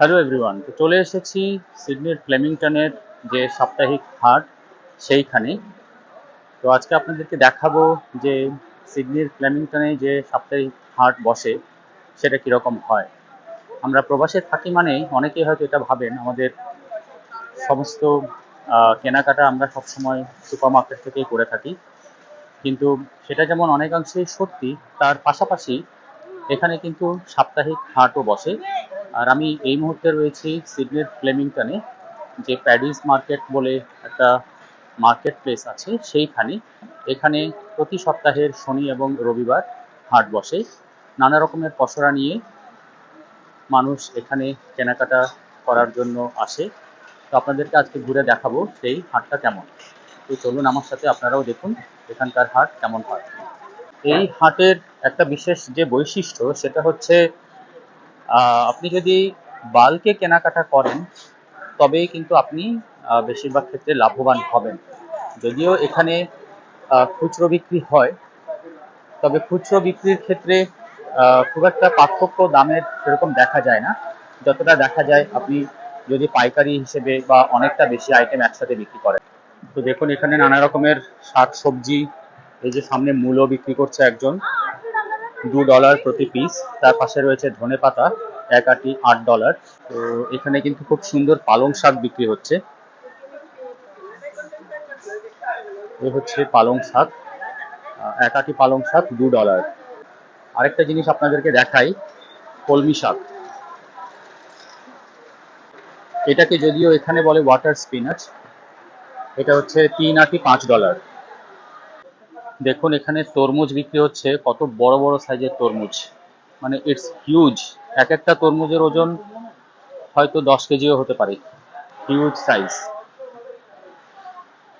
Hello everyone, তো চলে এসেছি সিডনির ফ্লেমিংটনের যে সাপ্তাহিক হাট, সেইখানে। তো আজকে আপনাদেরকে দেখাবো যে সিডনির ফ্লেমিংটনে যে সাপ্তাহিক হাট বসে, সেটা কীরকম হয়। আমরা প্রবাসে থাকি মানে অনেকেই হয়তো এটা ভাবেন, আমাদের সমস্ত কেনাকাটা আমরা সবসময় সুপার মার্কেট থেকেই করে থাকি। কিন্তু সেটা যেমন অনেকাংশেই সত্যি, তার পাশাপাশি এখানে কিন্তু সাপ্তাহিক হাটও বসে। আর আমি এই মুহূর্তে রয়েছি সিডনির ফ্লেমিংটনে, যে প্যাডিস মার্কেট বলে একটা মার্কেট প্লেস আছে সেইখানে। এখানে প্রতি সপ্তাহের শনি এবং রবিবার হাট বসে। নানা রকমের পসরা নিয়ে মানুষ এখানে কেনাকাটা করার জন্য আসে। তো আপনাদেরকে আজকে ঘুরে দেখাবো সেই হাটটা কেমন। তো চলুন আমার সাথে আপনারাও দেখুন এখানকার হাট কেমন হয়। এই হাটের একটা বিশেষ যে বৈশিষ্ট্য সেটা হচ্ছে আপনি যদি বাল্কে কেনাকাটা করেন, তবেই কিন্তু আপনি বেশিরভাগ ক্ষেত্রে লাভবান হবেন। যদিও এখানে খুচরো বিক্রি হয়, তবে খুচরো বিক্রির ক্ষেত্রে খুব একটা পার্থক্য দামের সেরকম দেখা যায় না। যতটা দেখা যায়, আপনি যদি পাইকারি হিসেবে বা অনেকটা বেশি আইটেম একসাথে বিক্রি করেন। তো দেখুন, এখানে নানা রকমের শাক সবজি এই যে সামনে মূলও বিক্রি করছে একজন। দু ডলার প্রতি পিস তার পাশে রয়েছে ধনে পাতা, এক আটি আট ডলার তো এখানে কিন্তু খুব সুন্দর পালং শাক বিক্রি হচ্ছে। এ হচ্ছে পালং শাক। এক আটি পালং শাক, দু ডলার আরেকটা জিনিস আপনাদেরকে দেখাই, কলমি শাক। এটাকে যদিও এখানে বলে ওয়াটার স্পিনাচ এটা হচ্ছে তিন আটি পাঁচ ডলার দেখুন, এখানে তরমুজ বিক্রি হচ্ছে, কত বড় বড় সাইজের তরমুজ। মানে ইটস হিউজ এক একটা তরমুজের ওজন হয়তো দশ কেজিও হতে পারে। হিউজ সাইজ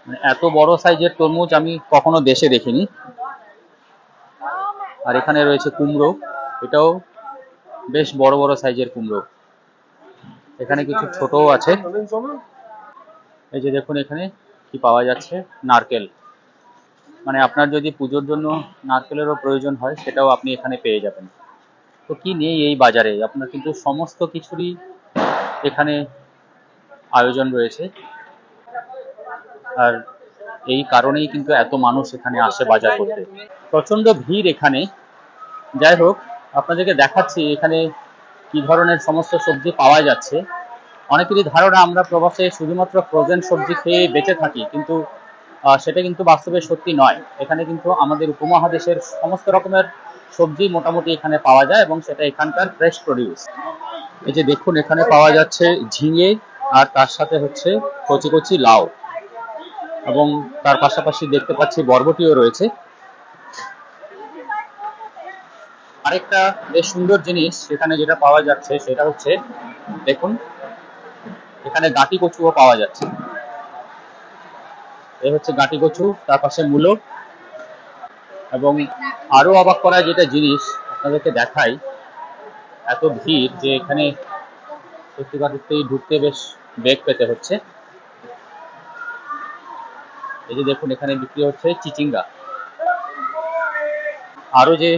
মানে এত বড় সাইজের তরমুজ আমি কখনো দেশে দেখিনি। আর এখানে রয়েছে কুমড়ো। এটাও বেশ বড় বড় সাইজের কুমড়ো। এখানে কিছু ছোটও আছে। এই যে দেখুন, এখানে কি পাওয়া যাচ্ছে? নারকেল। মানে আপনার যদি পুজোর জন্য নারকেলেরও প্রয়োজন হয়, সেটাও আপনি এখানে পেয়ে যাবেন। তো কি নেই এই বাজারে? আপনার কিন্তু সমস্ত কিছুরই এখানে আয়োজন রয়েছে। আর এই কারণেই কিন্তু এত মানুষ এখানে আসে বাজার করতে। প্রচণ্ড ভিড় এখানে। যাই হোক, আপনাদেরকে দেখাচ্ছি এখানে কি ধরনের সমস্ত সবজি পাওয়া যাচ্ছে। অনেকেরই ধারণা, আমরা প্রবাসে শুধুমাত্র ফ্রোজেন সবজি খেয়ে বেঁচে থাকি, কিন্তু সেটা কিন্তু বাস্তবে সত্যি নয়। এখানে কিন্তু আমাদের উপমহাদেশের সমস্ত রকমের সবজি মোটামুটি এখানে পাওয়া যায় এবং সেটা এখানকার ফ্রেশ প্রডিউস এই যে দেখুন, এখানে পাওয়া যাচ্ছে ঝিঙে আর তার সাথে হচ্ছে কচি কচি লাউ। এবং তার পাশাপাশি দেখতে পাচ্ছি বরবটিও রয়েছে। আরেকটা বেশ সুন্দর জিনিস সেখানে যেটা পাওয়া যাচ্ছে সেটা হচ্ছে, দেখুন, এখানে গাঁটি কচুও পাওয়া যাচ্ছে। এই হচ্ছে গাঁটি কচু, তার পাশে মূলো। এবং আরও অবাক করা যেটা জিনিস, আপনাদেরকে দেখাই, এত ভিড় যে এখানে সত্যিকারতেই ঢুকতে বেশ বেগ পেতে হচ্ছে। এই যে দেখুন, এখানে বিক্রি হচ্ছে চিচিঙ্গা। আরও যে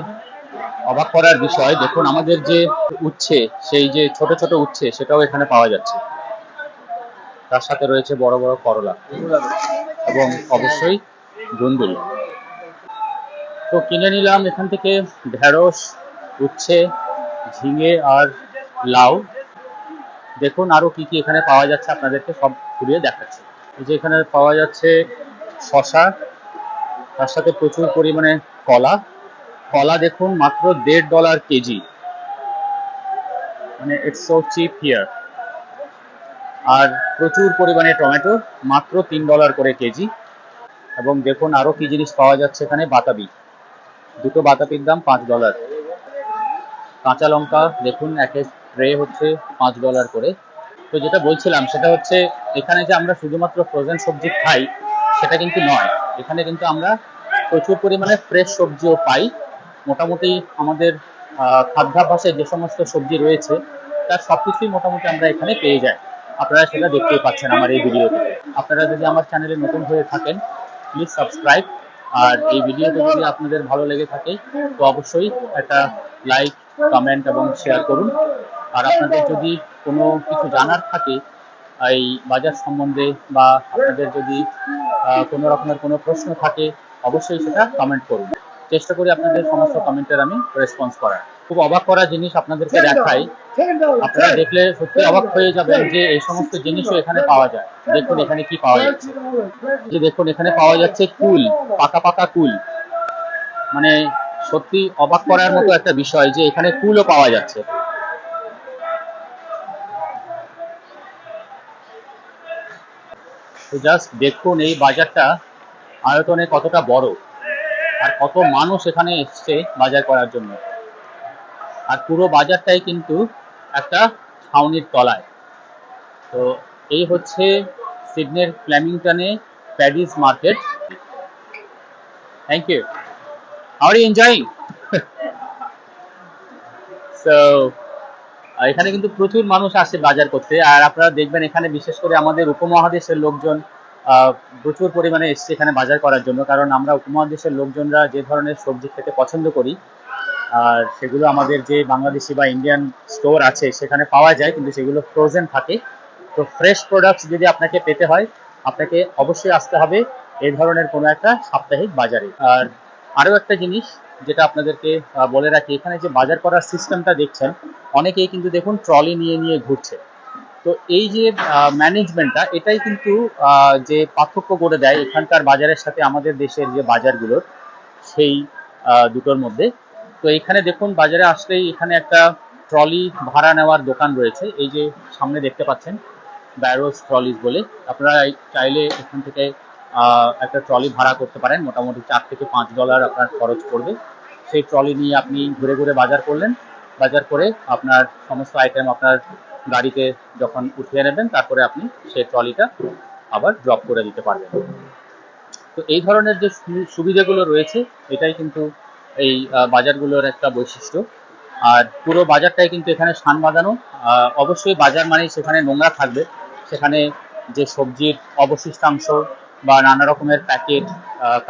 অবাক করার বিষয়, দেখুন, আমাদের যে উচ্ছে, সেই যে ছোট ছোট উচ্ছে, সেটাও এখানে পাওয়া যাচ্ছে। তার সাথে রয়েছে বড় বড় করলা। এবং অবশ্যই ধুন্দুল তো কিনে নিলাম এখান থেকে ঢেঁড়স, উচ্ছে, ঝিঙে আর লাউ। দেখুন আরও কি কি এখানে পাওয়া যাচ্ছে আপনাদেরকে, সব ঘুরিয়ে দেখাচ্ছি। এই যে এখানে পাওয়া যাচ্ছে শশা তার সাথে প্রচুর পরিমাণে কলা। কলা দেখুন মাত্র দেড় ডলার কেজি। মানে ইটস সো চিপ হিয়ার আর প্রচুর পরিমাণে টমেটো, মাত্র তিন ডলার করে কেজি। এবং দেখুন আরও কি জিনিস পাওয়া যাচ্ছে এখানে, বাতাবি। দুটো বাতাবির দাম পাঁচ ডলার। কাঁচা লঙ্কা, দেখুন, এক এক ট্রে হচ্ছে পাঁচ ডলার করে। তো যেটা বলছিলাম, সেটা হচ্ছে এখানে যে আমরা শুধুমাত্র ফ্রোজেন সবজি খাই, সেটা কিন্তু নয়। এখানে কিন্তু আমরা প্রচুর পরিমাণে ফ্রেশ সবজিও পাই। মোটামুটি আমাদের খাদ্যাভ্যাসে যে সমস্ত সবজি রয়েছে, তার সব কিছুই মোটামুটি আমরা এখানে পেয়ে যাই। আপনারা সেটা দেখতেই পাচ্ছেন আমার এই ভিডিওতে। আপনারা যদি আমার চ্যানেলে নতুন হয়ে থাকেন প্লিজ সাবস্ক্রাইব আর এই ভিডিওটি যদি আপনাদের ভালো লেগে থাকে, তো অবশ্যই একটা লাইক কমেন্ট এবং শেয়ার করুন। আর আপনাদের যদি কোনো কিছু জানার থাকে, এই বাজার সম্বন্ধে বা আপনাদের যদি কোনো রকমের কোনো প্রশ্ন থাকে, অবশ্যই সেটা কমেন্ট করুন। চেষ্টা করি আপনাদের সমস্ত কমেন্টের আমি রেসপন্স করার। খুব অবাক করা জিনিস আপনাদেরকে দেখাই। আপনারা দেখলে সত্যি অবাক হয়ে যাবেন যে এই সমস্ত জিনিসও এখানে পাওয়া যায়। দেখুন এখানে কি পাওয়া যাচ্ছে। যে দেখুন এখানে পাওয়া যাচ্ছে কুল পাকা পাকা কুল। মানে সত্যি অবাক করার মতো একটা বিষয় যে এখানে কুলও পাওয়া যাচ্ছে। তো জাস্ট দেখুন এই বাজারটা আয়তনে কতটা বড় আর কত মানুষ এখানে এসছে বাজার করার জন্য। আর পুরো বাজারটাই কিন্তু একটা ছাউনির তলায়। তো এই হচ্ছে সিডনির ফ্ল্যামিংটনে Paddy's market. Thank you how are enjoying so এখানে কিন্তু প্রচুর মানুষ আসে বাজার করতে। আর আপনারা দেখবেন এখানে বিশেষ করে আমাদের উপমহাদেশের লোকজন আহ, প্রচুর পরিমাণে এসছে এখানে বাজার করার জন্য। কারণ আমরা উপমহাদেশের লোকজনরা যে ধরনের সবজি খেতে পছন্দ করি আর সেগুলো আমাদের যে বাংলাদেশি বা ইন্ডিয়ান স্টোর আছে, সেখানে পাওয়া যায়, কিন্তু সেগুলো ফ্রোজেন থাকে। তো ফ্রেশ প্রোডাক্টস যদি আপনাকে পেতে হয়, আপনাকে অবশ্যই আসতে হবে এই ধরনের কোনো একটা সাপ্তাহিক বাজারে। আর আরও একটা জিনিস যেটা আপনাদেরকে বলে রাখি, এখানে যে বাজার করার সিস্টেমটা দেখছেন, অনেকেই কিন্তু দেখুন ট্রলি নিয়ে নিয়ে ঘুরছে। তো এই যে ম্যানেজমেন্টটা এটাই কিন্তু যে পার্থক্য করে দেয় এখানকার বাজারের সাথে আমাদের দেশের যে বাজারগুলোর, সেই দুটোর মধ্যে। তো এখানে দেখুন, বাজারে আসলেই এখানে একটা ট্রলি ভাড়া নেওয়ার দোকান রয়েছে। এই যে সামনে দেখতে পাচ্ছেন, ব্যারোস ট্রলিজ বলে। আপনারা চাইলে এখান থেকে একটা ট্রলি ভাড়া করতে পারেন। মোটামুটি চার থেকে পাঁচ ডলার আপনার খরচ পড়বে। সেই ট্রলি নিয়ে আপনি ঘুরে ঘুরে বাজার করলেন। বাজার করে আপনার সমস্ত আইটেম আপনার গাড়িতে যখন উঠিয়ে নেবেন, তারপরে আপনি সেই ট্রলিটা আবার ড্রপ করে দিতে পারবেন। তো এই ধরনের যে সুবিধাগুলো রয়েছে, এটাই কিন্তু এই বাজারগুলোর একটা বৈশিষ্ট্য। আর পুরো বাজারটাই কিন্তু এখানে সান বাঁধানো। অবশ্যই বাজার মানেই সেখানে নোংরা থাকবে। সেখানে যে সবজির অবশিষ্টাংশ বা নানা রকমের প্যাকেট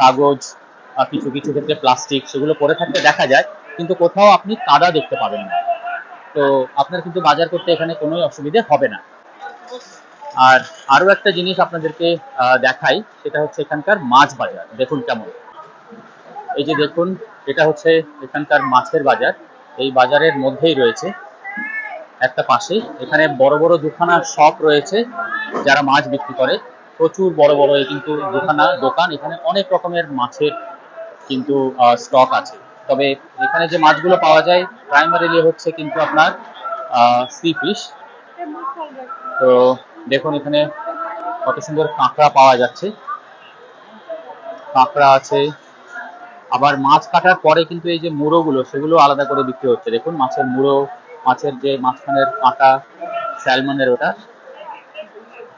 কাগজ কিছু কিছু ক্ষেত্রে প্লাস্টিক সেগুলো পড়ে থাকতে দেখা যায়, কিন্তু কোথাও আপনি কাদা দেখতে পাবেন না। তো আপনার কিন্তু বাজার করতে এখানে কোনো অসুবিধে হবে না। আর আরও একটা জিনিস আপনাদেরকে দেখাই, সেটা হচ্ছে এখানকার মাছ বাজার। দেখুন কেমন। এই যে দেখুন এটা হচ্ছে এখানকার মাছের বাজার। এই বাজারের মধ্যেই রয়েছে একটা পাশে। এখানে বড় বড় দুখানা শপ রয়েছে যারা মাছ বিক্রি করে। প্রচুর বড় বড় কিন্তু দুখানা দোকান। এখানে অনেক রকমের মাছের কিন্তু স্টক আছে। তবে এখানে যে মাছগুলো পাওয়া যায় প্রাইমারিলি হচ্ছে কিন্তু আপনার সি ফিশ তো দেখুন এখানে কত সুন্দর কাঁকড়া পাওয়া যাচ্ছে। কাঁকড়া আছে আবার মাছ কাটার পরে কিন্তু এই যে মুড়োগুলো, সেগুলো আলাদা করে বিক্রি হচ্ছে। দেখুন, মাছের মুড়ো, মাছের যে মাছখানের কাঁটা স্যালমনের ওটা।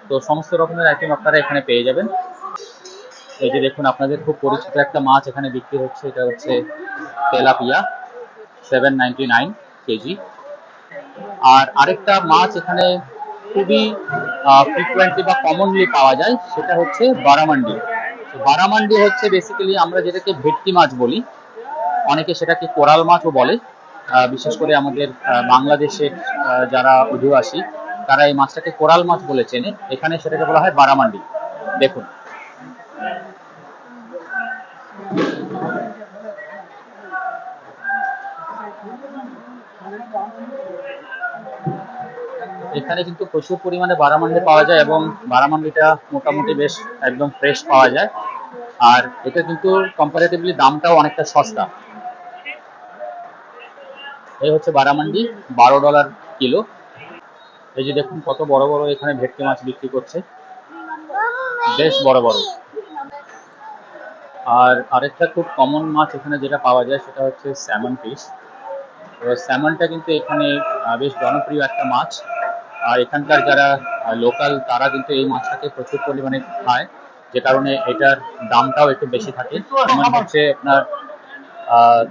তো সমস্ত রকমের আইটেম আপনারা এখানে পেয়ে যাবেন। এই যে দেখুন, আপনাদের খুব পরিচিত একটা মাছ এখানে বিক্রি হচ্ছে। এটা হচ্ছে তেলাপিয়া সেভেন কেজি। আর আরেকটা মাছ এখানে খুবই ফ্রিকুয়েন্টলি বা কমনলি পাওয়া যায়, সেটা হচ্ছে বারামান্ডি। বারামান্ডি হচ্ছে বেসিক্যালি আমরা যেটাকে ভেটকি মাছ বলি, অনেকে সেটাকে কোরাল মাছও বলে বিশেষ করে আমাদের বাংলাদেশের যারা অধিবাসী, তারা এই মাছটাকে কোরাল মাছ বলে চেনে। এখানে সেটাকে বলা হয় বারামান্ডি। দেখুন। এখানে কিন্তু প্রচুর পরিমাণে বারামান্ডি পাওয়া যায় এবং বারামান্ডিটা মোটামুটি বেশ একদম ফ্রেশ পাওয়া যায়। আর এটা কিন্তু কম্পারেটিভলি দামটাও অনেকটা সস্তা। এই হচ্ছে বারামান্ডি, বারো ডলার কিলো। এই যে দেখুন কত বড় বড় এখানে ভেটকি মাছ বিক্রি করছে। বেশ বড় বড়। আর আরেকটা খুব কমন মাছ এখানে যেটা পাওয়া যায় সেটা হচ্ছে স্যামন ফিশ স্যামনটা কিন্তু এখানে বেশ জনপ্রিয় একটা মাছ। আর এখানকার যারা লোকাল তারা কিন্তু এই মাছটাকে প্রচুর পরিমাণে খায়। যে কারণে এটার দামটাও একটু বেশি থাকে। যেমন হচ্ছে আপনার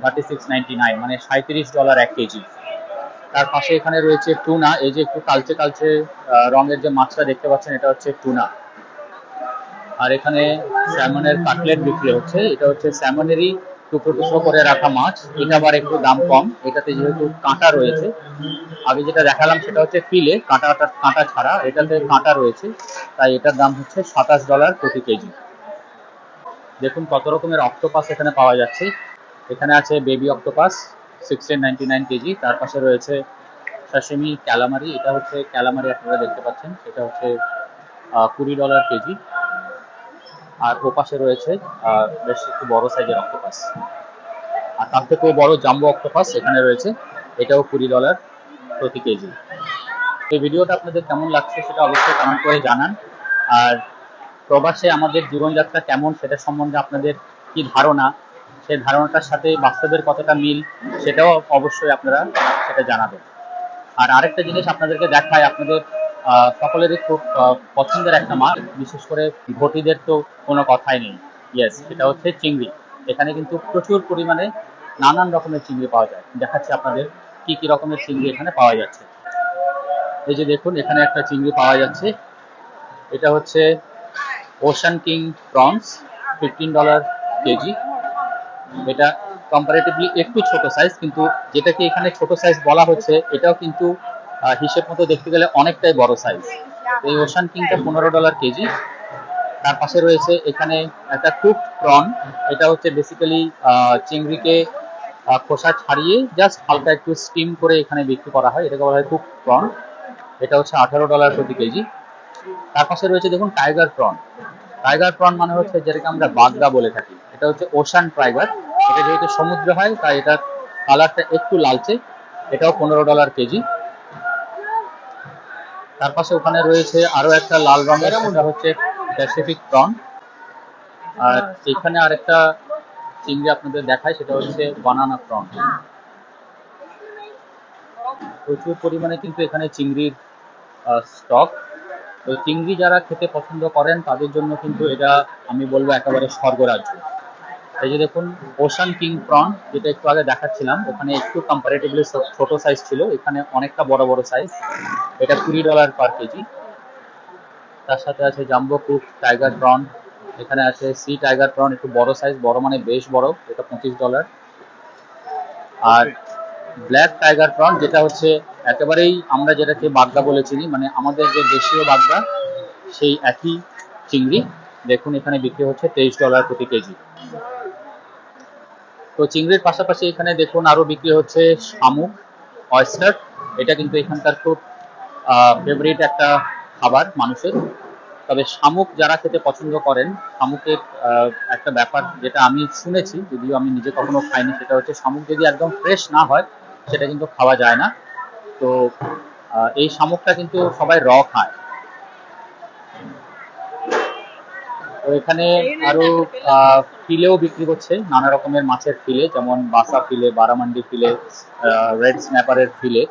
থার্টি সিক্স নাইন মানে সাঁত্রিশ ডলার এক কেজি। তার পাশে এখানে রয়েছে টুনা। এই যে একটু কালচে কালচে রঙের যে মাছটা দেখতে পাচ্ছেন, এটা হচ্ছে টুনা। আর এখানে স্যামনের কাটলেট বিক্রি হচ্ছে। এটা হচ্ছে স্যামনেরই টুকরো টুকরো করে রাখা মাছ। এটা আবার একটু দাম কম। এটাতে যেহেতু কাঁটা রয়েছে, আগে যেটা দেখালাম সেটা হচ্ছে ফিলে কাঁটাটা কাঁটা ছাড়া। এটাতে কাঁটা রয়েছে, তাই এটার দাম হচ্ছে সাতাশ ডলার প্রতি কেজি। দেখুন কত রকমের অক্টোপাস এখানে পাওয়া যাচ্ছে। এখানে আছে baby octopus sixteen ninety nine kg. তার পাশে রয়েছে সাসেমি ক্যালামারি এটা হচ্ছে ক্যালামারি আপনারা দেখতে পাচ্ছেন। এটা হচ্ছে কুড়ি ডলার কেজি। আর ও পাশে রয়েছে বেশ একটু বড় সাইজের অক্টোপাস আর তার থেকেও বড় জাম্বো অক্টোপাস এখানে রয়েছে, এটাও কুড়ি ডলার প্রতি কেজি। এই ভিডিওটা আপনাদের কেমন লাগছে সেটা অবশ্যই কমেন্ট করে জানান। আর প্রবাসে আমাদের জীবনযাত্রা কেমন সেটা সম্বন্ধে আপনাদের কি ধারণা, সেই ধারণাটার সাথে বাস্তবের কতটা মিল সেটাও অবশ্যই আপনারা সেটা জানাবেন। আর আরেকটা জিনিস আপনাদেরকে দেখায়, আপনাদের সকলেরই খুব পছন্দের একটা মাছ। বিশেষ করে ঘটিদের তো কোনো কথাই নেই। ইয়েস সেটা হচ্ছে চিংড়ি। এখানে কিন্তু প্রচুর পরিমাণে নানান রকমের চিংড়ি পাওয়া যায়। দেখাচ্ছে আপনাদের কি কি রকমের চিংড়ি এখানে পাওয়া যাচ্ছে। এই যে দেখুন, এখানে একটা চিংড়ি পাওয়া যাচ্ছে। এটা হচ্ছে ocean king prawns fifteen dollar kg. এটা কম্পারেটিভলি একটু ছোট সাইজ কিন্তু যেটাকে এখানে ছোট সাইজ বলা হচ্ছে, এটাও কিন্তু হিসেব মতো দেখতে গেলে অনেকটাই বড় সাইজ এই ওশান কিংটা পনেরো ডলার কেজি। তার পাশে রয়েছে এখানে একটা কুক প্রন এটা হচ্ছে বেসিক্যালি চিংড়িকে খোসা ছাড়িয়ে জাস্ট হালকা একটু স্টিম করে এখানে বিক্রি করা হয়। এটাকে বলা হয় কুক প্রন এটা হচ্ছে আঠারো ডলার প্রতি কেজি। তার পাশে রয়েছে দেখুন টাইগার প্রন টাইগার প্রন মানে হচ্ছে যেটাকে আমরা বাগদা বলে থাকি। এটা হচ্ছে ওশান টাইগার এটা যেহেতু সমুদ্র হয়, তাই এটার কালারটা একটু লালচে। এটাও পনেরো ডলার কেজি। তার পাশে ওখানে রয়েছে আরও একটা লাল রঙের সেটা হচ্ছে প্যাসিফিক প্রন আর এখানে আরেকটা চিংড়ি আপনাদের দেখায়, সেটা হচ্ছে বানানা প্রন প্রচুর পরিমাণে কিন্তু এখানে চিংড়ির স্টক তো চিংড়ি যারা খেতে পছন্দ করেন, তাদের জন্য কিন্তু এটা, আমি বলব, একেবারে স্বর্গরাজ্য। এই যে দেখুন ওশান কিং প্রন যেটা একটু আগে দেখাচ্ছিলাম, ওখানে একটু কম্পারেটিভলি ছোট সাইজ ছিল, এখানে অনেকটা বড় বড় সাইজ এটা কুড়ি ডলার পার কেজি। তার সাথে আছে জাম্বো কুক টাইগার প্রন এখানে আছে সি টাইগার প্রন একটু বড় সাইজ বড় মানে বেশ বড়, এটা পঁচিশ ডলার আর ব্ল্যাক টাইগার প্রন যেটা হচ্ছে একেবারেই আমরা যেটাকে বাগদা বলে চিনি মানে আমাদের যে দেশীয় বাগদা, সেই একই চিংড়ি। দেখুন, এখানে বিক্রি হচ্ছে তেইশ ডলার প্রতি কেজি। তো চিংড়ির পাশাপাশি এখানে দেখুন আরও বিক্রি হচ্ছে শামুক অয়েস্টার এটা কিন্তু এখানকার খুব ফেভারিট একটা খাবার মানুষের। তবে শামুক যারা খেতে পছন্দ করেন, শামুকের একটা ব্যাপার যেটা আমি শুনেছি, যদিও আমি নিজে কখনো খাইনি, সেটা হচ্ছে শামুক যদি একদম ফ্রেশ না হয়, সেটা কিন্তু খাওয়া যায় না। তো এই শামুকটা কিন্তু সবাই র খায়। তো এখানে আরও ফিলেও বিক্রি করছে, নানা রকমের মাছের ফিলে, যেমন basa fillet, barramundi fillet red স্ন্যাপারের fillet,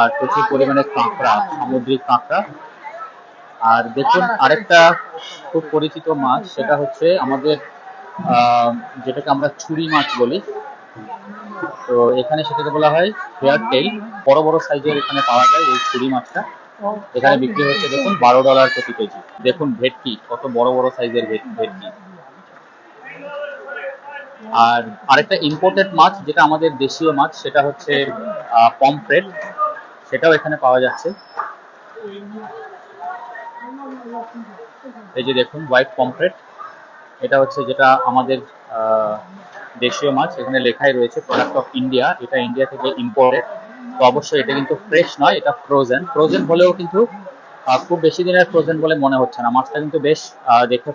আর প্রচুর পরিমাণে কাঁকড়া, সামুদ্রিক কাঁকড়া। আর দেখুন, আরেকটা খুব পরিচিত মাছ, সেটা হচ্ছে আমাদের যেটাকে আমরা ছুরি মাছ বলি। তো এখানে সেটাকে বলা হয় হেয়ার টেল। বড় বড় সাইজের এখানে পাওয়া যায় এই ছুরি মাছটা। এখানে বিক্রি হচ্ছে দেখুন বারো ডলার প্রতি কেজি। দেখুন ভেটকি, কত বড় বড় সাইজের ভেটকি। আর আরেকটা ইম্পোর্টেড মাছ, যেটা আমাদের দেশীয় মাছ, সেটা হচ্ছে পমফ্রেট সেটাও এখানে পাওয়া যাচ্ছে। এই যে দেখুন হোয়াইট পমফ্রেট এটা হচ্ছে যেটা আমাদের দেশীয় মাছ। এখানে লেখাই রয়েছে প্রোডাক্ট অফ ইন্ডিয়া এটা ইন্ডিয়া থেকে ইম্পোর্টেড তো অবশ্যই এটা কিন্তু ফ্রেশ নয়, এটা ফ্রোজেন ফ্রোজেন হলেও কিন্তু খুব বেশি দিনের ফ্রোজেন বলে মনে হচ্ছে না। মাছটা কিন্তু বেশ দেখে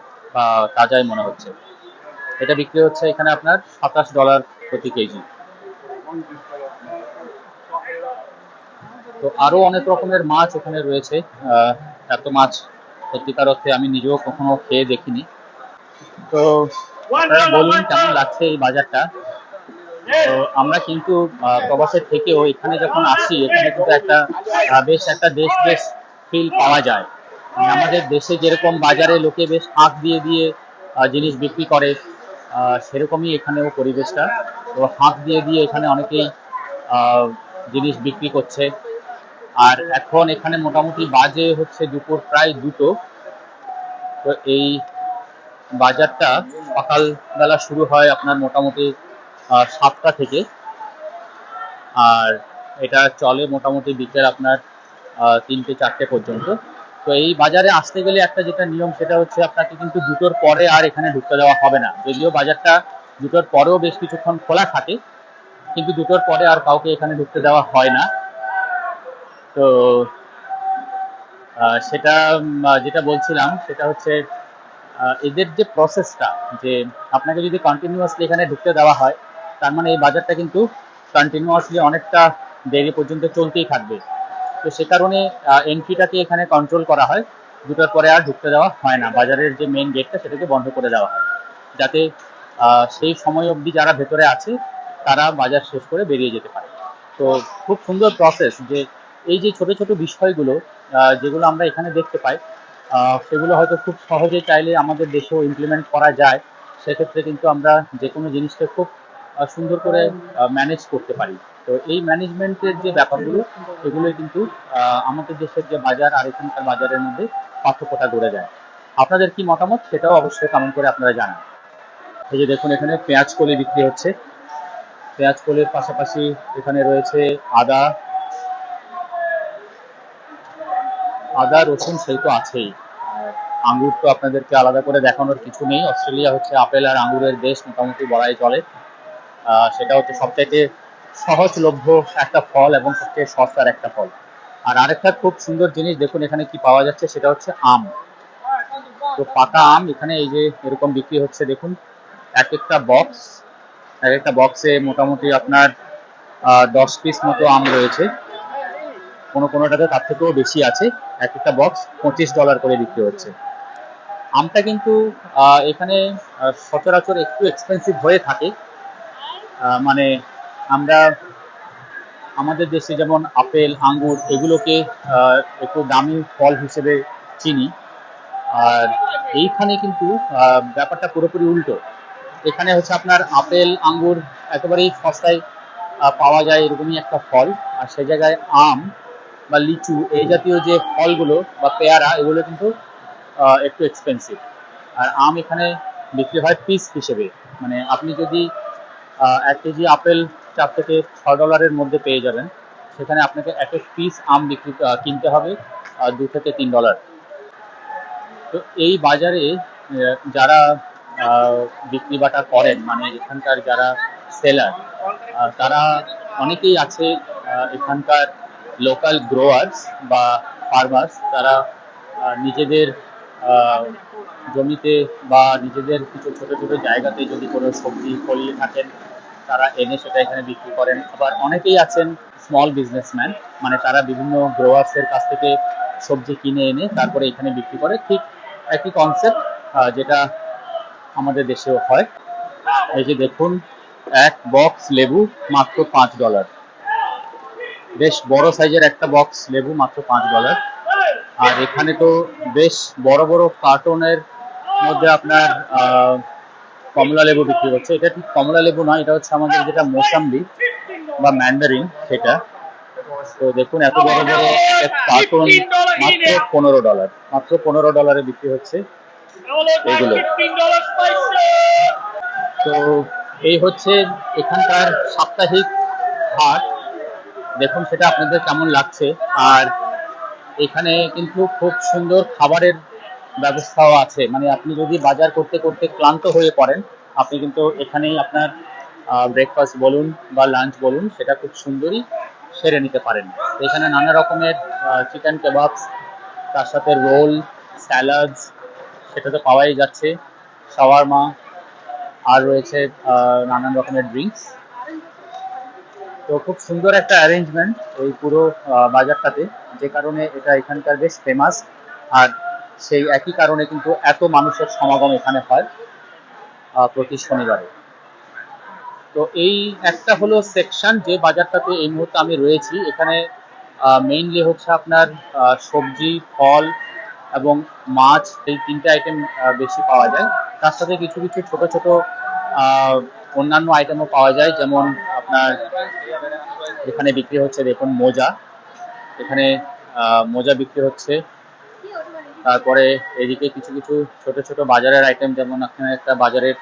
তাজাই মনে হচ্ছে। এটা বিক্রি হচ্ছে এখানে আপনার সাতাশ ডলার প্রতি কেজি। তো আরও অনেক রকমের মাছ এখানে রয়েছে। এত মাছ সত্যিকার অর্থে আমি নিজেও কখনো খেয়ে দেখিনি। তো বলুন কেমন লাগছে এই বাজারটা? তো আমরা কিন্তু প্রবাসের থেকেও এখানে যখন আসি, এখানে কিন্তু একটা বেশ একটা দেশ, বেশ ফিল পাওয়া যায়। মানে আমাদের দেশে যেরকম বাজারে লোকে বেশ হাঁক দিয়ে দিয়ে জিনিস বিক্রি করে সেরকমই এখানেও পরিবেশটা। তো হাঁক দিয়ে দিয়ে এখানে অনেকেই জিনিস বিক্রি করছে। আর এখন এখানে মোটামুটি বাজে হচ্ছে দুপুর প্রায় দুটো। তো এই বাজারটা সকালবেলা শুরু হয় আপনার মোটামুটি সাতটা থেকে। আর এটা চলে মোটামুটি বিকেল আপনার তিনটে, চারটে পর্যন্ত। তো এই বাজারে আসতে গেলে একটা যেটা নিয়ম, সেটা হচ্ছে আপনাকে কিন্তু দুটোর পরে আর এখানে ঢুকতে দেওয়া হবে না। যদিও বাজারটা দুটোর পরেও বেশ কিছুক্ষণ খোলা থাকে, কিন্তু দুটোর পরে আর কাউকে এখানে ঢুকতে দেওয়া হয় না। তো সেটা যেটা বলছিলাম, সেটা হচ্ছে এদের যে প্রসেসটা যে আপনাকে যদি কন্টিনিউয়াসলি এখানে ঢুকতে দেওয়া হয় তার মানে এই বাজারটা কিন্তু কন্টিনিউয়াসলি অনেকটা দেরি পর্যন্ত চলতেই থাকবে। তো সে কারণে এন্ট্রিটাকে এখানে কন্ট্রোল করা হয়। দুটোর পরে আর ঢুকতে দেওয়া হয় না। বাজারের যে মেইন গেটটা সেটাকে বন্ধ করে দেওয়া হয়। যাতে সেই সময় অবধি যারা ভেতরে আছে, তারা বাজার শেষ করে বেরিয়ে যেতে পারে। তো খুব সুন্দর প্রসেস যে এই যে ছোট ছোট বিষয়গুলো যেগুলো আমরা এখানে দেখতে পাই সেগুলো হয়তো খুব সহজে চাইলে আমাদের দেশেও ইমপ্লিমেন্ট করা যায়। সেক্ষেত্রে কিন্তু আমরা যে কোনো জিনিসকে খুব সুন্দর করে ম্যানেজ করতে পারি। তো এই ম্যানেজমেন্টের যে ব্যাপারগুলো সেগুলোই কিন্তু আমাদের দেশের যে বাজার আর এখানকার বাজারের মধ্যে পার্থক্যটা গড়ে যায়। আপনাদের কি মতামত? সেটাও অবশ্যই কমেন্ট করে আপনারা জানান। এই যে দেখুন, এখানে পেঁয়াজ কলি বিক্রি হচ্ছে। পেঁয়াজ কলির পাশাপাশি এখানে রয়েছে আদা। আদা, রসুন, সেই তো আছেই। আঙ্গুর তো আপনাদেরকে আলাদা করে দেখানোর কিছু নেই। অস্ট্রেলিয়া হচ্ছে আপেল আর আঙ্গুরের দেশ, মোটামুটি বলাই চলে। সেটা হচ্ছে সবচাইতে সহজলভ্য একটা ফল এবং সবচেয়ে সস্তার একটা ফল। আর আরেকটা খুব সুন্দর জিনিস, দেখুন এখানে কি পাওয়া যাচ্ছে, সেটা হচ্ছে আম। তো পাকা আম এখানে এই যে এরকম বিক্রি হচ্ছে, দেখুন, এক একটা বক্স এক একটা বক্সে মোটামুটি আপনার দশ পিস মতো আম রয়েছে। কোনো কোনোটাতে তার থেকেও বেশি আছে। এক একটা বক্স পঁচিশ ডলার করে বিক্রি হচ্ছে। আমটা কিন্তু এখানে সচরাচর একটু এক্সপেন্সিভ হয়ে থাকে। মানে আমরা আমাদের দেশে যেমন আপেল, আঙ্গুর এগুলোকে একটু দামি ফল হিসেবে চিনি। আর এইখানে কিন্তু ব্যাপারটা পুরোপুরি উল্টো। এখানে হচ্ছে আপনার আপেল, আঙ্গুর একেবারেই সস্তায় পাওয়া যায় এরকমই একটা ফল। আর সে জায়গায় আম বা লিচু এই জাতীয় যে ফলগুলো বা পেয়ারা এগুলো কিন্তু একটু এক্সপেন্সিভ আর আম এখানে বিক্রি হয় পিস হিসেবে। মানে আপনি যদি এক কেজি আপেল চার থেকে ছয় ডলারের মধ্যে পেয়ে যাবেন। সেখানে আপনাকে এক এক পিস আম বিক্রি কিনতে হবে দু থেকে তিন ডলার। তো এই বাজারে যারা বিক্রি বাটা করেন মানে এখানকার যারা সেলার তারা অনেকেই আছে এখানকার লোকাল গ্রোয়ার্স বা ফার্মার্স তারা নিজেদের জমিতে বা নিজেদের কিছু ছোট ছোট জায়গাতে যদি কোনো সবজি ফলিয়ে থাকেন, তারা এনে সেটা এখানে বিক্রি করেন। আবার অনেকেই আছেন স্মল বিজনেসম্যান মানে তারা বিভিন্ন গ্রোয়ার্সের কাছ থেকে সবজি কিনে এনে তারপরে এখানে বিক্রি করে। ঠিক একই কনসেপ্ট যেটা আমাদের দেশেও হয়। এই যে দেখুন, এক বক্স লেবু মাত্র পাঁচ ডলার বেশ বড় সাইজের একটা বক্স লেবু মাত্র পাঁচ ডলার আর এখানে তো বেশ বড় বড় কার্টনের মধ্যে আপনার কমলা লেবু বিক্রি হচ্ছে এটা ঠিক কমলা লেবু নয়, এটা হচ্ছে আমাদের যেটা মোসাম্বি বা ম্যান্ডারিন সেটা। তো দেখুন, এত বড় বড় কার্টন মাত্র পনেরো ডলার মাত্র পনেরো ডলারে বিক্রি হচ্ছে এগুলো। তো এই হচ্ছে এখানকার সাপ্তাহিক হাট। দেখুন, সেটা আপনাদের কেমন লাগছে। আর এখানে কিন্তু খুব সুন্দর খাবারের ব্যবস্থাও আছে। মানে আপনি যদি বাজার করতে করতে ক্লান্ত হয়ে পড়েন, আপনি কিন্তু এখানেই আপনার ব্রেকফাস্ট বলুন বা লাঞ্চ বলুন, সেটা খুব সুন্দরই সেরে নিতে পারেন। এখানে নানা রকমের চিকেন কেবাবস তার সাথে রোল স্যালাডস সেটা তো পাওয়াই যাচ্ছে। শাওয়ারমা আর রয়েছে নানান রকমের ড্রিঙ্কস তো খুব সুন্দর একটা অ্যারেঞ্জমেন্ট এই পুরো বাজারটাতে। যে কারণে এটা এখানকার বেশ ফেমাস আর সেই একই কারণে কিন্তু এত মানুষের সমাগম এখানে হয় প্রতি শনিবারে। তো এই একটা হলো সেকশন যে বাজারটাতে এই মুহূর্তে আমি রয়েছি। এখানে মেইনলি হচ্ছে আপনার সবজি, ফল এবং মাছ, এই তিনটে আইটেম বেশি পাওয়া যায়। তার সাথে কিছু কিছু ছোট ছোট অন্যান্য আইটেমও পাওয়া যায়। যেমন আপনার এখানে বিক্রি হচ্ছে, দেখুন, মোজা। এখানে মোজা বিক্রি হচ্ছে। তারপরে এদিকে কিছু কিছু ছোট ছোট বাজারের আইটেম যেমন এখানে একটা বাজারের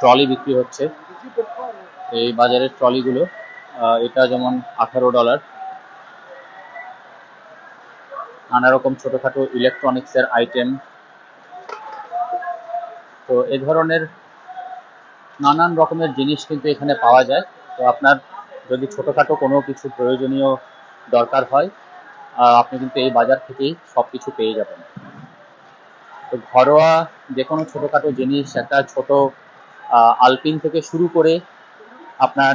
ট্রলি বিক্রি হচ্ছে। এই বাজারের ট্রলিগুলো এটা যেমন আঠারো ডলার নানা রকম ছোটখাটো ইলেকট্রনিক্সের আইটেম তো এ ধরনের নানান রকমের জিনিস কিন্তু এখানে পাওয়া যায়। তো আপনার যদি ছোটোখাটো কোনো কিছু প্রয়োজনীয় দরকার হয় আপনি কিন্তু এই বাজার থেকেই সব কিছু পেয়ে যাবেন। তো ঘরোয়া যে কোনো ছোটোখাটো জিনিস, একটা ছোট আলপিন থেকে শুরু করে আপনার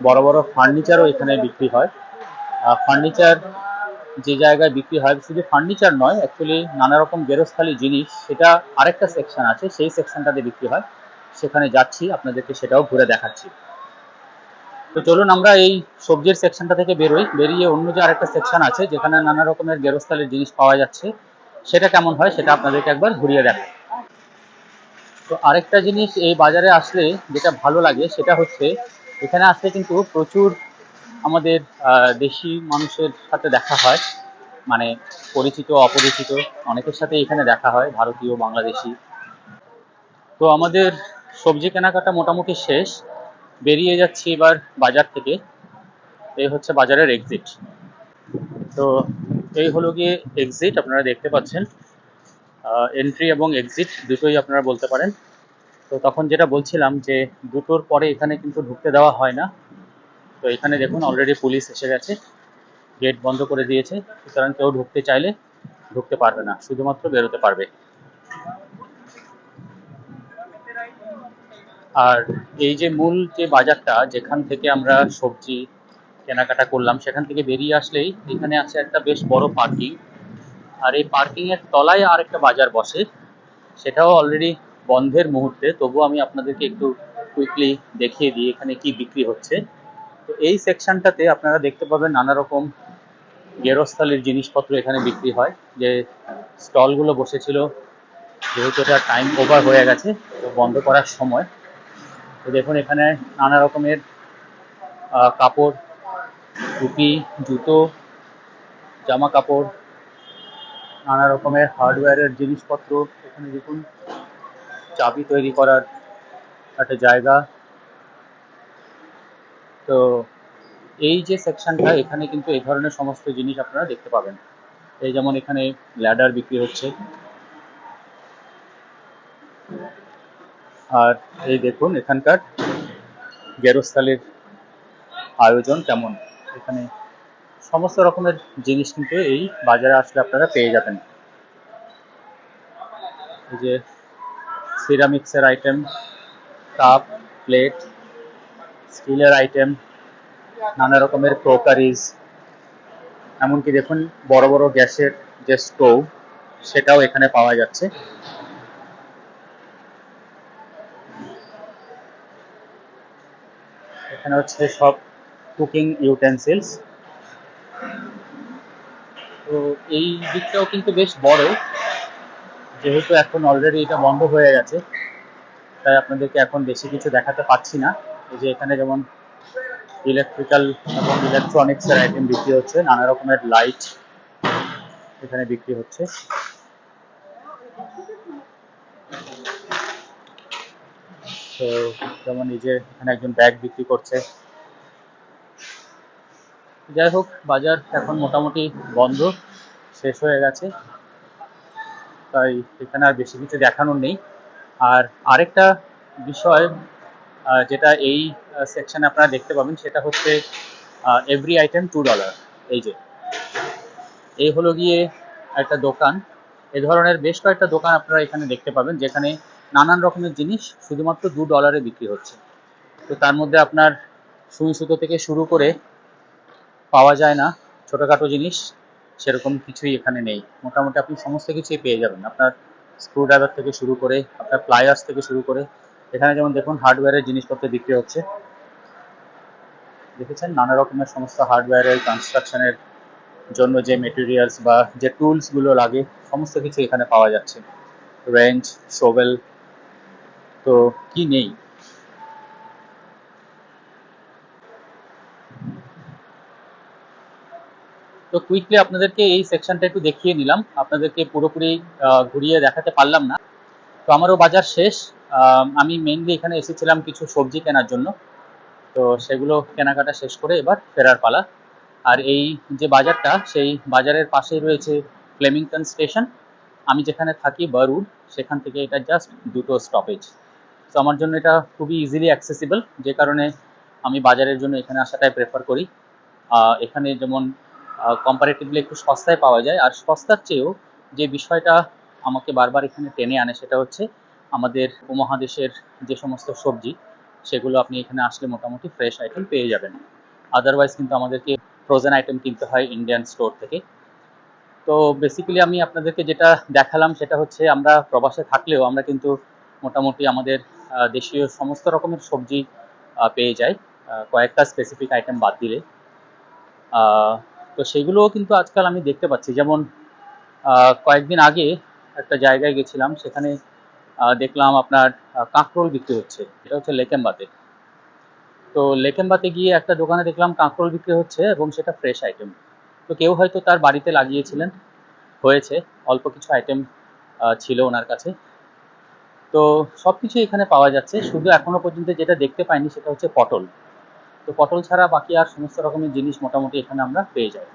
বড় বড় ফার্নিচারও এখানে বিক্রি হয়। ফার্নিচার যে জায়গায় বিক্রি হয়, শুধু ফার্নিচার নয় অ্যাকচুয়ালি নানা রকম গেরস্থালি জিনিস, সেটা আরেকটা সেকশন আছে, সেই সেকশনটাতে বিক্রি হয়। সেখানে যাচ্ছি, আপনাদেরকে সেটাও ঘুরে দেখাচ্ছি। তো চলুন আমরা এই সবজির সেকশনটা থেকে বেরোই। বেরিয়ে অন্য যে আরেকটা সেকশন আছে, যেখানে নানা রকমের গেরস্থালির জিনিস পাওয়া যাচ্ছে সেটা কেমন হয় সেটা আপনাদেরকে একবার ঘুরিয়ে দেখাই। তো আরেকটা জিনিস এই বাজারে আসলে যেটা ভালো লাগে সেটা হচ্ছে এখানে আসলে কিন্তু প্রচুর আমাদের দেশি মানুষের সাথে দেখা হয়। মানে পরিচিত, অপরিচিত অনেকের সাথে এখানে দেখা হয়, ভারতীয়, বাংলাদেশি। তো আমাদের সবজি কেনাকাটা মোটামুটি শেষ। বেরিয়ে যাচ্ছি এবার বাজার থেকে। এই হচ্ছে বাজারের এক্সিট তো এই হলো গিয়ে এক্সিট আপনারা দেখতে পাচ্ছেন। এন্ট্রি এবং এক্সিট দুটোই আপনারা বলতে পারেন। তো তখন যেটা বলছিলাম যে দুটোর পরে এখানে কিন্তু ঢুকতে দেওয়া হয় না। তো এখানে দেখুন অলরেডি পুলিশ এসে গেছে গেট বন্ধ করে দিয়েছে। সুতরাং কেউ ঢুকতে চাইলে ঢুকতে পারবে না, শুধুমাত্র বেরোতে পারবে। আর এই যে মূল যে বাজারটা, যেখান থেকে আমরা সবজি কেনাকাটা করলাম, সেখান থেকে বেরিয়ে আসলেই এখানে আছে একটা বেশ বড় পার্কিং। আর এই পার্কিং এর তলায় আর একটা বাজার বসে, সেটাও অলরেডি বন্ধের মুহূর্তে। তবু আমি আপনাদেরকে একটু কুইকলি দেখিয়ে দিই এখানে কি বিক্রি হচ্ছে। তো এই সেকশনটাতে আপনারা দেখতে পাবেন নানা রকম গেরস্থালির জিনিসপত্র এখানে বিক্রি হয়। যে স্টলগুলো বসেছিল, যেহেতু এটা টাইম ওভার হয়ে গেছে, তো বন্ধ করার সময়। তো দেখুন এখানে নানা রকমের কাপড় টুপি জুতো জামা কাপড় নানা রকমের হার্ডওয়্যারের জিনিসপত্র, এখানে দেখুন, চাবি তৈরি করার একটা জায়গা। তো এই যে সেকশনটা, এখানে কিন্তু এই ধরনের সমস্ত জিনিস আপনারা দেখতে পাবেন। এই যেমন এখানে ল্যাডার বিক্রি হচ্ছে। আর এই দেখুন, এখানকার গেরস্থালির আয়োজন কেমন? এখানে সমস্ত রকমের জিনিস কিন্তু এই বাজারে আসলে আপনারা পেয়ে যাবেন। এই যে সিরামিক্সের আইটেম কাপ প্লেট স্টিলের আইটেম নানা রকমের ক্রোকারিজ এমনকি দেখুন বড় বড় গ্যাসের যে স্টোভ সেটাও এখানে পাওয়া যাচ্ছে। এখানে হচ্ছে সব কুকিং ইউটেন্সিলস তো এই দিকটাও কিন্তু বেশ বড়। যেহেতু এখন অলরেডি এটা বন্ধ হয়ে গেছে, তাই আপনাদেরকে এখন বেশি কিছু দেখাতে পাচ্ছি না। এই যে এখানে যেমন ইলেকট্রিক্যাল এবং ইলেকট্রনিক্সের আইটেম বিক্রি হচ্ছে, নানা রকমের লাইট এখানে বিক্রি হচ্ছে। তো যেমন এই যে এখানে একজন ব্যাগ বিক্রি করছে। যাই হোক, বাজার এখন মোটামুটি বন্ধ, শেষ হয়ে গেছে। তাই এখানে আর বেশি কিছু দেখানোর নেই। আর আরেকটা বিষয় যেটা এই সেকশনে আপনারা দেখতে পাবেন, সেটা হচ্ছে এভরি আইটেম টু ডলার এই যে, এই হলো গিয়ে একটা দোকান। এ ধরনের বেশ কয়েকটা দোকান আপনারা এখানে দেখতে পাবেন, যেখানে নানান রকমের জিনিস শুধুমাত্র দু ডলারে বিক্রি হচ্ছে। তো তার মধ্যে আপনার সুই সুতো থেকে শুরু করে পাওয়া যায় না। ছোটোখাটো জিনিস, সেরকম কিছুই এখানে নেই। মোটামুটি আপনি সমস্ত কিছুই পেয়ে যাবেন। আপনার স্ক্রু ড্রাইভার থেকে শুরু করে, আপনার প্লায়ার্স থেকে শুরু করে, এখানে যেমন দেখুন হার্ডওয়্যারের জিনিসপত্র বিক্রি হচ্ছে। দেখেছেন? নানা রকমের সমস্ত হার্ডওয়্যারের কনস্ট্রাকশনের জন্য যে মেটেরিয়ালস বা যে টুলসগুলো লাগে, সমস্ত কিছু এখানে পাওয়া যাচ্ছে। রেঞ্জ শোভেল তো কি নেই? তো কুইকলি আপনাদেরকে এই সেকশনটা একটু দেখিয়ে নিলাম আপনাদেরকে পুরোপুরি ঘুরিয়ে দেখাতে পারলাম না। তো আমারও বাজার শেষ। আমি মেইনলি এখানে এসেছিলাম কিছু সবজি কেনার জন্য। তো সেগুলো কেনাকাটা শেষ করে এবার ফেরার পালা। আর এই যে বাজারটা, সেই বাজারের পাশেই রয়েছে ফ্লেমিংটন স্টেশন আমি যেখানে থাকি বারুড সেখান থেকে এটা জাস্ট দুটো স্টপেজ তো আমার জন্য এটা খুবই ইজিলি অ্যাক্সেসিবল যে কারণে আমি বাজারের জন্য এখানে আসাটাই প্রেফার করি। এখানে যেমন কম্পারেটিভলি একটু সস্তায় পাওয়া যায়। আর সস্তার চেয়েও যে বিষয়টা আমাকে বারবার এখানে টেনে আনে সেটা হচ্ছে আমাদের উপমহাদেশের যে সমস্ত সবজি, সেগুলো আপনি এখানে আসলে মোটামুটি ফ্রেশ আইটেম পেয়ে যাবেন। আদারওয়াইজ কিন্তু আমাদেরকে ফ্রোজেন আইটেম কিনতে হয় ইন্ডিয়ান স্টোর থেকে। তো বেসিক্যালি আমি আপনাদেরকে যেটা দেখালাম সেটা হচ্ছে আমরা প্রবাসে থাকলেও আমরা কিন্তু মোটামুটি আমাদের দেশীয় সমস্ত রকমের সবজি পেয়ে যাই। কয়েকটা স্পেসিফিক আইটেম বাদ দিলে। তো সেগুলোও কিন্তু আজকাল আমি দেখতে পাচ্ছি। যেমন কয়েকদিন আগে একটা জায়গায় গেছিলাম, সেখানে দেখলাম আপনার কাঁকরোল বিক্রি হচ্ছে। এটা হচ্ছে লেকেম্বাতে। তো লেকেম্বাতে গিয়ে একটা দোকানে দেখলাম কাঁকরোল বিক্রি হচ্ছে এবং সেটা ফ্রেশ আইটেম। তো কেউ হয়তো তার বাড়িতে লাগিয়েছিলেন, হয়েছে, অল্প কিছু আইটেম ছিল ওনার কাছে। তো সব কিছু এখানে পাওয়া যাচ্ছে। শুধু এখনও পর্যন্ত যেটা দেখতে পাইনি সেটা হচ্ছে পটল। তো পটল ছাড়া বাকি আর সমস্ত রকমের জিনিস মোটামুটি এখানে আমরা পেয়ে যাই।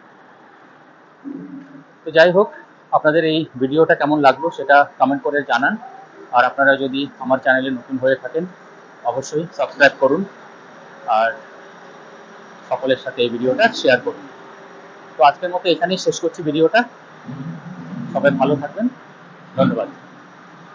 তো যাই হোক, আপনাদের এই ভিডিওটা কেমন লাগল সেটা কমেন্ট করে জানান। আর আপনারা যদি আমার চ্যানেলে নতুন হয়ে থাকেন, অবশ্যই সাবস্ক্রাইব করুন আর সকলের সাথে এই ভিডিওটা শেয়ার করুন। তো আজকের মতো এখানেই শেষ করছি ভিডিওটা। সবাই ভালো থাকবেন। ধন্যবাদ।